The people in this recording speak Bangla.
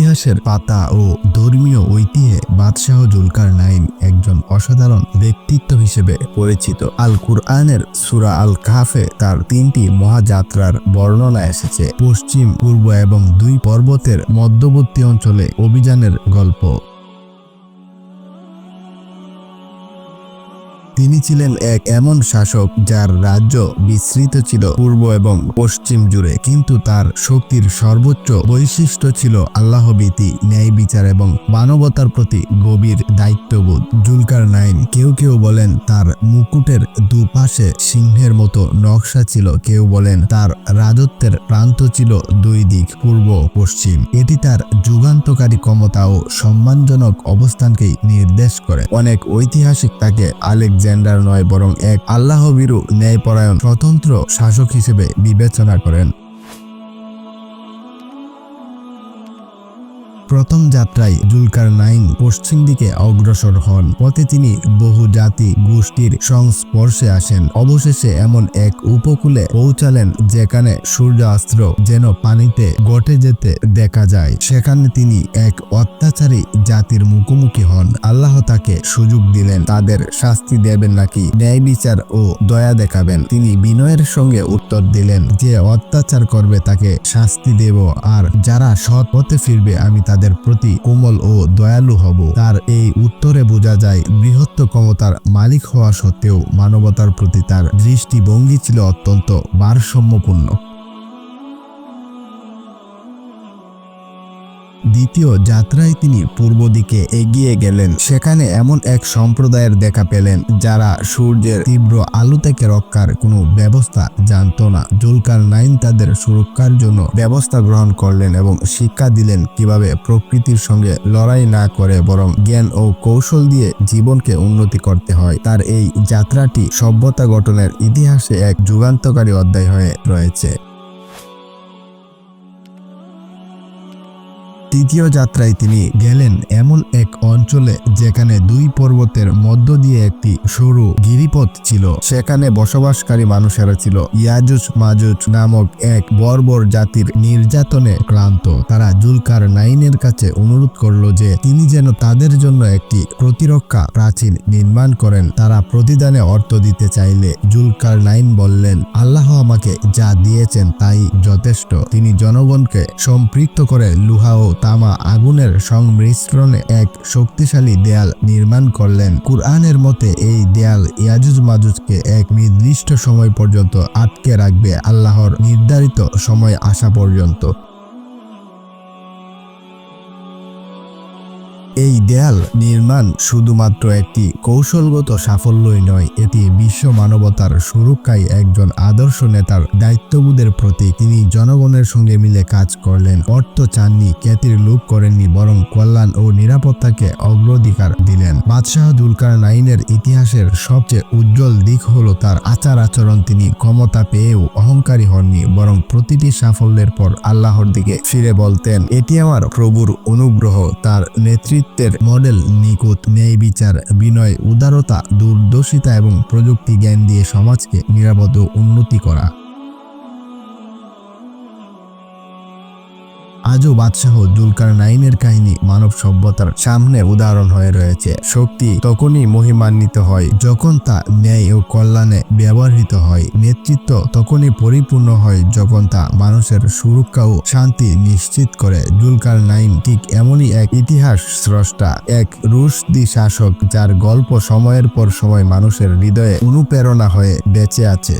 ইতিহাসের পাতা ও ধর্মীয় ঐতিহ্যে বাদশাহ জুলকার নাইন একজন অসাধারণ ব্যক্তিত্ব হিসেবে পরিচিত। আল কুরআনের সুরা আল কাহাফে তার তিনটি মহাযাত্রার বর্ণনা এসেছে। পশ্চিম, পূর্ব এবং দুই পর্বতের মধ্যবর্তী অঞ্চলে অভিযানের গল্প। তিনি ছিলেন এক এমন শাসক যার রাজ্য বিস্তৃত ছিল পূর্ব এবং পশ্চিম জুড়ে, কিন্তু তার শক্তির সর্বোচ্চ বৈশিষ্ট্য ছিল আল্লাহবীতি ন্যায় বিচার এবং মানবতার প্রতি গভীর দায়িত্ববোধ। জুলকার নাইন কেউ কেউ বলেন তার মুকুটের দুপাশে সিংহের মতো নকশা ছিল, কেউ বলেন তার রাজত্বের প্রান্ত ছিল দুই দিক, পূর্ব পশ্চিম। এটি তার যুগান্তকারী ক্ষমতা ও সম্মানজনক অবস্থানকেই নির্দেশ করে। অনেক ঐতিহাসিক তাকে আলেকজান্ডার নয় বরং এক আল্লাহবিরু ন্যায়পরায়ণ স্বতন্ত্র শাসক হিসেবে বিবেচনা করেন। প্রথম যাত্রায় জুলকার নাইন পশ্চিম দিকে অগ্রসর হন। পথে তিনি বহু জাতি গোষ্ঠীর সংস্পর্শে আসেন। অবশেষে এমন এক উপকূলে পৌঁছালেন যেখানে সূর্যাস্ত্র যেন পানিতে গটে যেতে দেখা যায়। সেখানে তিনি এক অত্যাচারী জাতির মুখোমুখি হন। আল্লাহ তাকে সুযোগ দিলেন। তাদের শাস্তি দেবেন নাকি? ন্যায় বিচার ও দয়া দেখাবেন। তিনি বিনয়ের সঙ্গে উত্তর দিলেন যে, অত্যাচার করবে তাকে, শাস্তি দেব। আর যারা সৎ পথে ফিরবে, আমি তাদের প্রতি কোমল ও দয়ালু হব। তার এই উত্তরে বোঝা যায় বৃহত্ত ক্ষমতার মালিক হওয়া সত্ত্বেও মানবতার প্রতি তার দৃষ্টিভঙ্গি ছিল অত্যন্ত ভারসাম্যপূর্ণ। দ্বিতীয় যাত্রায় তিনি পূর্ব দিকে এগিয়ে গেলেন। সেখানে এমন এক সম্প্রদায়ের দেখা পেলেন, যারা সূর্যের তীব্র আলো থেকে রক্ষার কোনো ব্যবস্থা জানত না। জুলকার নাইন তাদের সুরক্ষার জন্য ব্যবস্থা গ্রহণ করলেন এবং শিক্ষা দিলেন কীভাবে প্রকৃতির সঙ্গে লড়াই না করে বরং জ্ঞান ও কৌশল দিয়ে জীবনকে উন্নতি করতে হয়। তার এই যাত্রাটি সভ্যতা গঠনের ইতিহাসে এক যুগান্তকারী অধ্যায় হয়ে রয়েছে। তৃতীয় যাত্রায় তিনি গেলেন এমন এক অঞ্চলে যেখানে দুই পর্বতের মধ্য দিয়ে একটি সরু গিরিপথ ছিল। সেখানে বসবাসকারী মানুষেরা ছিল। ইয়াজুজ মাজুজ নামক এক বর্বর জাতির নির্যাতনে ক্লান্ত। তারা জুলকার নাইনের কাছে অনুরোধ করল যে তিনি যেন তাদের জন্য একটি প্রতিরক্ষা প্রাচীর নির্মাণ করেন। তারা প্রতিদানে অর্থ দিতে চাইলে জুলকার নাইন বললেন, আল্লাহ আমাকে যা দিয়েছেন তাই যথেষ্ট। তিনি জনগণকে সম্পৃক্ত করে লুহা ও তামা আগুনের সংমিশ্রণে এক শক্তিশালী দেয়াল নির্মাণ করলেন। কুরআনের মতে, এই দেয়াল ইয়াজুজ মাজুজকে এক নির্দিষ্ট সময় পর্যন্ত আটকে রাখবে আল্লাহর নির্ধারিত সময় আসা পর্যন্ত। এই দেয়াল নির্মাণ শুধুমাত্র একটি কৌশলগত সাফল্যই নয়, এটি বিশ্ব মানবতার সুরক্ষায় একজন আদর্শ নেতার দায়িত্ববোধের প্রতীক। তিনি জনগণের সঙ্গে মিলে কাজ করলেন, অর্থ চাননি, খ্যাতির লোভ করেননি, বরং কল্যাণ ও নিরাপত্তাকে অগ্রাধিকার দিলেন। বাদশাহ দুলকার নাইনের ইতিহাসের সবচেয়ে উজ্জ্বল দিক হলো তার আচার আচরণ। তিনি ক্ষমতা পেয়েও অহংকারী হননি, বরং প্রতিটি সাফল্যের পর আল্লাহর দিকে ফিরে বলতেন, এটি আমার প্রভুর অনুগ্রহ, তার নেতৃত্বের মডেল নিখুঁত ন্যায় বিচার, বিনয়, উদারতা, দূরদর্শিতা এবং প্রযুক্তি জ্ঞান দিয়ে সমাজকে নিরাপদ উন্নতি করা। আজও বাদশাহ দুলকার নাইনের কাহিনী মানব সভ্যতার সামনে উদাহরণ হয়ে রয়েছে। শক্তি তখনই মহিমান্বিত হয় যখন তা ন্যায় ও কল্যাণে ব্যবহৃত হয়। নেতৃত্ব তখনই পরিপূর্ণ হয় যখন তা মানুষের সুরক্ষা ও শান্তি নিশ্চিত করে। জুলকার নাইন ঠিক এমনই এক ইতিহাস স্রষ্টা, এক রুশদি শাসক যার গল্প সময়ের পর সময় মানুষের হৃদয়ে অনুপ্রেরণা হয়ে বেঁচে আছে।